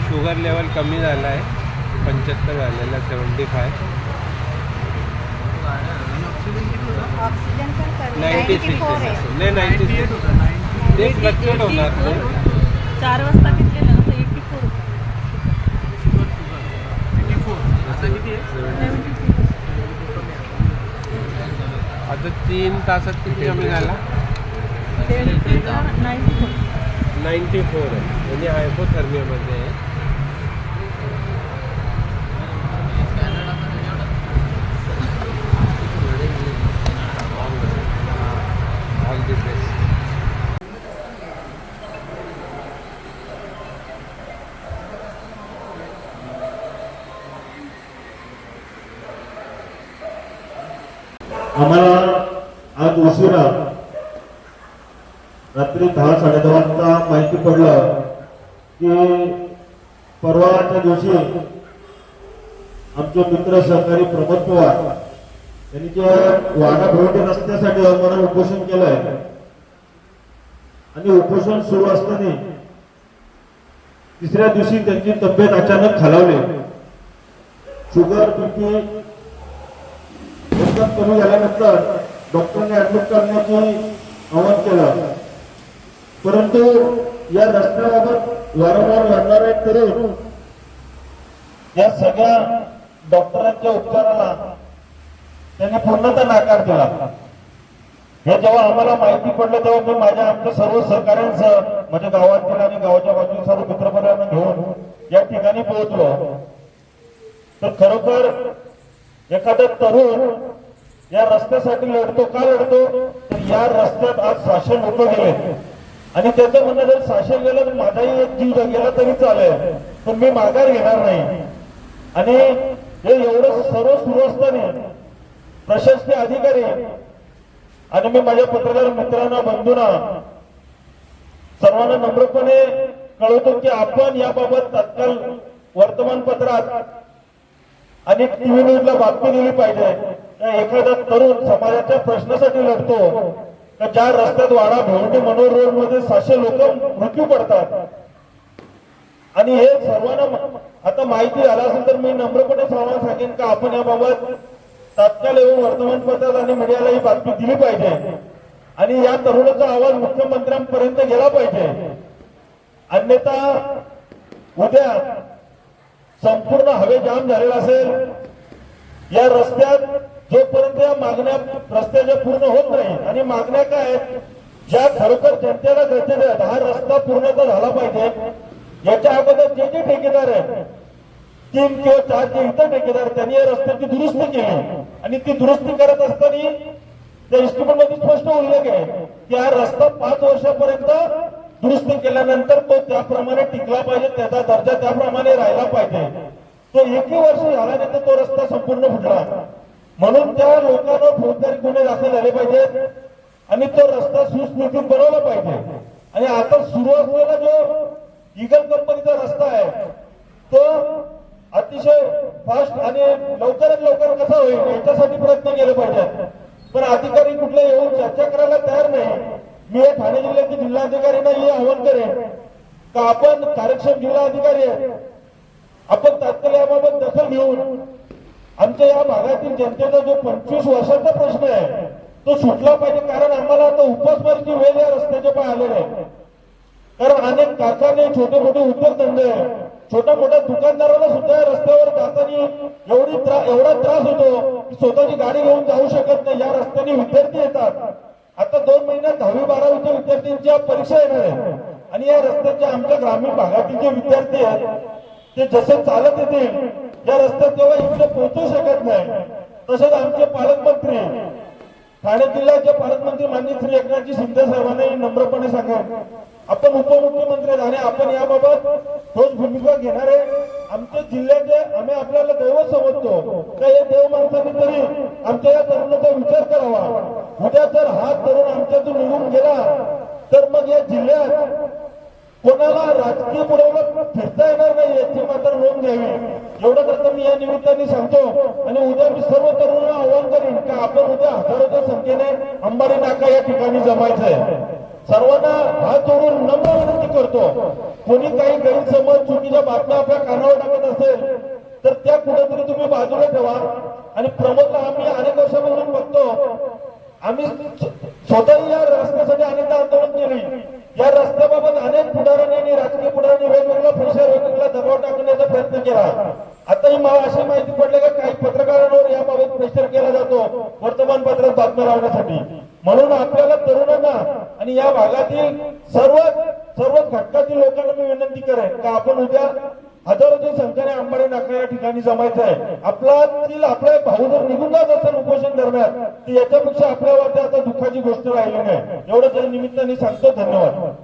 Sugar level कमी झाला आहे. पंच्याहत्तर झालेला सेवन्टी फाय ऑक्सिजन पण नाईन्टी सिक्स नाही नाईन्टी सिक्स ते फ्लक्च्युएट होणार चार वाजता घेतलेलं ना तर एटी फोर आता तीन तासात किती कमी झाला? नाईन्टी फोर नाईन्टी फोर आहे. म्हणजे हायपोथर्मियामध्ये आहे आम्हाला आज उशिरा रात्री दहा साडे दहा वाजता माहिती पडलं की परवाच्या दिवशी आमचे मित्र सहकारी प्रमोद पवार यांनी जे वाडा भोवटी रस्त्यासाठी आम्हाला उपोषण केलंय आणि उपोषण सुरू असताना तिसऱ्या दिवशी त्यांची तब्येत अचानक खालावली. शुगर बीपी एकदम कमी झाल्यानंतर डॉक्टरने ऍडमिट करण्याचे आवाहन केलं. परंतु या रस्त्याबाबत वारंवार लढणारे तरुण या सगळ्या डॉक्टरांच्या उपचाराला त्यांनी पूर्णतः नाकार दिला हे जेव्हा आम्हाला माहिती पडलं तेव्हा मी माझ्या आमच्या सर्व सहकाऱ्यांसह माझ्या गावातील आणि गावाच्या बाजूला सर्व मित्रपरिवारांना घेऊन या ठिकाणी पोहोचलो. तर खरोखर एखादा तरुण या रस्त्यासाठी लढतो का लढतो? तर या रस्त्यात आज शासन लोक गेले. आणि त्याचं म्हणणं जर शासन गेलं तर माझाही एक जीव गेला तरी चालेल. पण मी माघार घेणार नाही. आणि हे एवढं सर्व सुरू असताना प्रशासकीय अधिकारी आणि मी माझ्या पत्रकार मित्रांना बंधूंना सर्वांना नम्रपणे कळवतो की आपण याबाबत तत्काल वर्तमानपत्रात आणि टीव्ही न्यूजला बातमी दिली पाहिजे. एखादा तरुण समाजाच्या प्रश्नासाठी लढतो. का ज्या रस्त्यात वाडा भेवंडी मनोर रोडमध्ये सहाशे लोक मृत्यू पडतात. आणि हे सर्वांना आता माहिती झालं असेल तर मी नम्रपणे सर्वांना सांगेन का आपण याबाबत तात्काळ येऊन वर्तमानपत्रात आणि मीडियाला ही बातमी दिली पाहिजे. आणि या तरुणाचा आवाज मुख्यमंत्र्यांपर्यंत गेला पाहिजे. अन्यथा उद्या संपूर्ण हवे जाम झालेला असेल. या रस्त्यात जोपर्यंत या मागण्या रस्त्याच्या पूर्ण होत नाही आणि मागण्या काय आहेत? ज्या खरोखर जनतेला गरजेच्या आहेत हा रस्ता पूर्णतः झाला पाहिजे. याच्या अगोदर जे जे ठेकेदार आहेत तीन किंवा चार जे इतर ठेकेदार त्यांनी या रस्त्याची दुरुस्ती केली. आणि ती दुरुस्ती करत असताना त्या इन्स्ट्रुमेंटमध्ये स्पष्ट उल्लेख आहे की हा रस्ता पाच वर्षापर्यंत दुरुस्ती केल्यानंतर तो त्याप्रमाणे टिकला पाहिजे त्याचा दर्जा त्याप्रमाणे राहिला पाहिजे. तो एकही वर्ष झाल्यानंतर तो रस्ता संपूर्ण फुटला. म्हणून त्या लोकांना फौजदारी गुन्हे दाखल झाले पाहिजेत आणि तो रस्ता सुस्थितीत बनवला पाहिजे. आणि आता सुरू असलेला जो इगल कंपनीचा रस्ता आहे तो अतिशय फास्ट आणि लवकरात लवकर कसा होईल याच्यासाठी प्रयत्न केले पाहिजेत पण अधिकारी कुठले येऊन चर्चा करायला तयार नाही. मी हे ठाणे जिल्ह्याचे जिल्हाधिकाऱ्यांना हे आवाहन करेन. का आपण कार्यक्षम जिल्हा अधिकारी आहे? आपण तात्काळ याबाबत दखल घेऊन आमच्या या भागातील जनतेचा जो पंचवीस वर्षाचा प्रश्न आहे तो सुटला पाहिजे. कारण आम्हाला आता उपासमारीची वेळ या रस्त्याच्या पाय आलेली आहे. कारण अनेक कारखाने छोटे मोठे उद्योगधंदे छोट्या मोठ्या दुकानदाराला सुद्धा या रस्त्यावर जाताना एवढी त्रा- एवढा त्रास होतो की स्वतःची गाडी घेऊन जाऊ शकत नाही. या रस्त्याने विद्यार्थी येतात. आता दोन महिन्यात दहावी बारावीच्या विद्यार्थ्यांच्या परीक्षा येणार आहे आणि या रस्त्याच्या आमच्या ग्रामीण भागातील जे विद्यार्थी आहेत ते जसे चालत येतील या रस्त्यात तेव्हा इकडे पोहोचू शकत नाही. तसेच आमचे पालकमंत्री ठाणे जिल्ह्याचे पालकमंत्री माननीय श्री एकनाथजी शिंदे साहेबांनी नम्रपणे सांगा. आपण उपमुख्यमंत्री आणि आपण याबाबत ठोस भूमिका घेणार आहे. आमच्या जिल्ह्याचे आम्ही आपल्याला दैवत समजतो. का या देव माणसाने तरी आमच्या या तरुणाचा विचार करावा. उद्या जर हा तरुण आमच्यातून निघून गेला तर मग या जिल्ह्यात कोणाला राजकीय पुरवलं फिरता येणार नाही याची मात्र नोंद घ्यावी. एवढं तर मी या निमित्ताने सांगतो आणि उद्या मी सर्व तरुणांना आवाहन करेन का आपण उद्या हजारोच्या संख्येने अंबारी नाका या ठिकाणी जमायचं आहे. सर्वांना हात जोडून नम्र विनंती करतो. कोणी काही गैरसमज चुकीच्या बातम्या आपल्या कानावर टाकत असेल तर त्या कुठेतरी तुम्ही बाजूला ठेवा. आणि प्रमोदला आम्ही अनेक वर्षापासून बघतो. आम्ही स्वतःही या रस्त्यासाठी केला. आताही मला अशी माहिती पडली की काही पत्रकारांवर याबाबत प्रेशर केला जातो वर्तमानपत्रात बातम्या लावण्यासाठी. म्हणून आपल्याला तरुणांना आणि या भागातील सर्व सर्व घटकातील लोकांना मी विनंती करेन का आपण उद्या हजारोच्या संख्येने आंबाडे नाका या ठिकाणी जमायचं आहे. आपला आपला एक भाऊ जर निघून जात असेल उपोषण दरम्यान तर याच्यापेक्षा आपल्या वाटते आता दुःखाची गोष्ट राहिली नाही. एवढं तरी निमित्ताने सांगतो धन्यवाद.